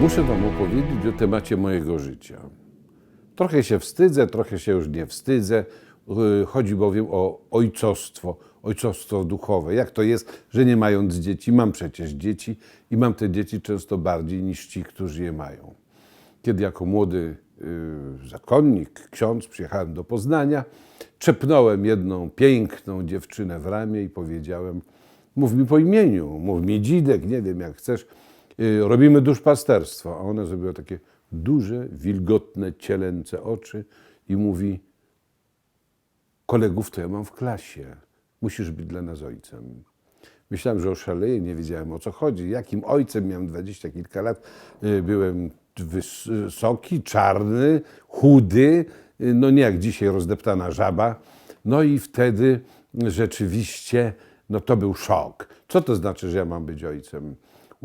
Muszę Wam opowiedzieć o temacie mojego życia. Trochę się wstydzę, trochę się już nie wstydzę. Yy, Chodzi bowiem o ojcostwo, ojcostwo duchowe. Jak to jest, że nie mając dzieci, mam przecież dzieci i mam te dzieci często bardziej niż ci, którzy je mają. Kiedy jako młody yy, zakonnik, ksiądz przyjechałem do Poznania, czepnąłem jedną piękną dziewczynę w ramię i powiedziałem: Mów mi po imieniu, mów mi dzidek, nie wiem jak chcesz. Yy, Robimy duszpasterstwo. A ona zrobiła takie duże, wilgotne, cielęce oczy i mówi: Kolegów to ja mam w klasie. Musisz być dla nas ojcem. Myślałem, że oszaleję, nie wiedziałem o co chodzi. Jakim ojcem miałem dwadzieścia kilka lat. Y, Byłem wysoki, czarny, chudy, y, no nie jak dzisiaj rozdeptana żaba. No i wtedy rzeczywiście, no to był szok. Co to znaczy, że ja mam być ojcem?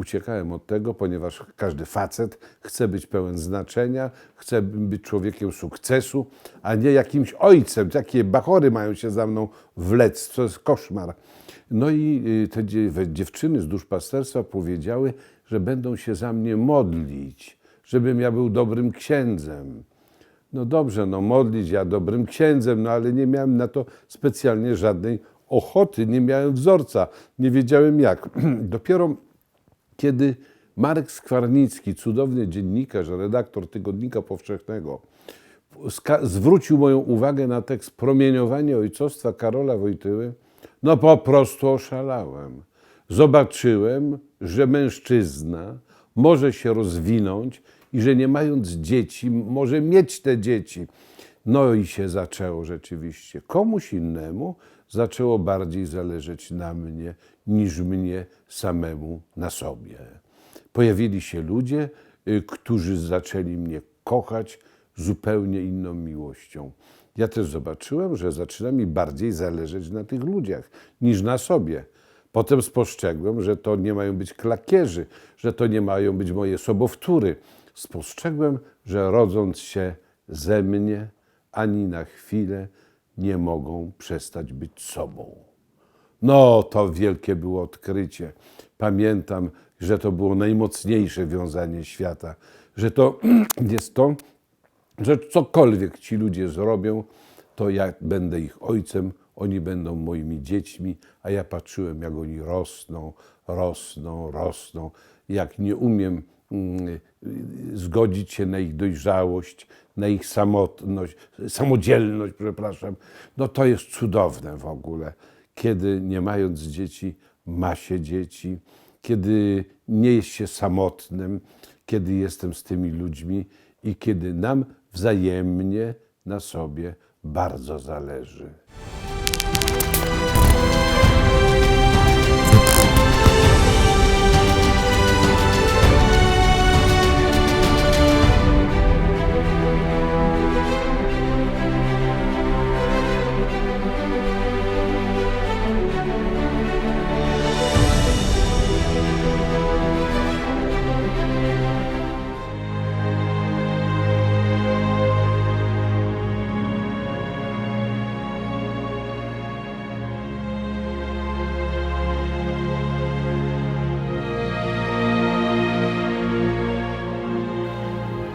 Uciekałem od tego, ponieważ każdy facet chce być pełen znaczenia, chce być człowiekiem sukcesu, a nie jakimś ojcem. Takie bachory mają się za mną wlec, to jest koszmar. No i y, te dziew- dziewczyny z duszpasterstwa powiedziały, że będą się za mnie modlić, żebym ja był dobrym księdzem. No dobrze, no modlić ja dobrym księdzem, no ale nie miałem na to specjalnie żadnej ochoty, nie miałem wzorca, nie wiedziałem jak. Dopiero kiedy Marek Skwarnicki, cudowny dziennikarz, redaktor Tygodnika Powszechnego, zwrócił moją uwagę na tekst Promieniowanie ojcostwa Karola Wojtyły, no po prostu oszalałem. Zobaczyłem, że mężczyzna może się rozwinąć i że nie mając dzieci, może mieć te dzieci. No i się zaczęło rzeczywiście. Komuś innemu zaczęło bardziej zależeć na mnie niż mnie samemu na sobie. Pojawili się ludzie, y, którzy zaczęli mnie kochać zupełnie inną miłością. Ja też zobaczyłem, że zaczyna mi bardziej zależeć na tych ludziach niż na sobie. Potem spostrzegłem, że to nie mają być klakierzy, że to nie mają być moje sobowtóry. Spostrzegłem, że rodząc się ze mnie, ani na chwilę nie mogą przestać być sobą. No, to wielkie było odkrycie. Pamiętam, że to było najmocniejsze wiązanie świata, że to jest to, że cokolwiek ci ludzie zrobią, to ja będę ich ojcem, oni będą moimi dziećmi, a ja patrzyłem, jak oni rosną, rosną, rosną. Jak nie umiem mm, zgodzić się na ich dojrzałość, na ich samotność, samodzielność, przepraszam, no to jest cudowne w ogóle, kiedy nie mając dzieci, ma się dzieci, kiedy nie jest się samotnym, kiedy jestem z tymi ludźmi i kiedy nam wzajemnie na sobie bardzo zależy.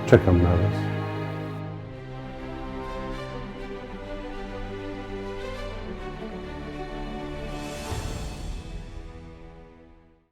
Czekam na Was.